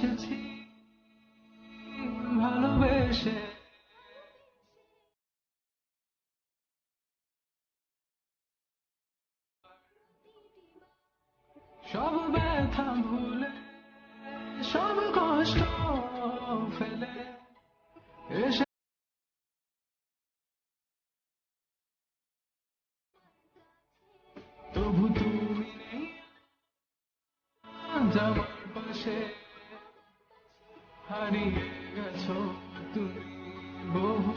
এসেছি ভালোবেসে। সব ব্যথা ভুলে সব কষ্ট ফেলে এসে তবু তুমি নেই আমার পাশে। হারিয়ে গেছো তুমি বহু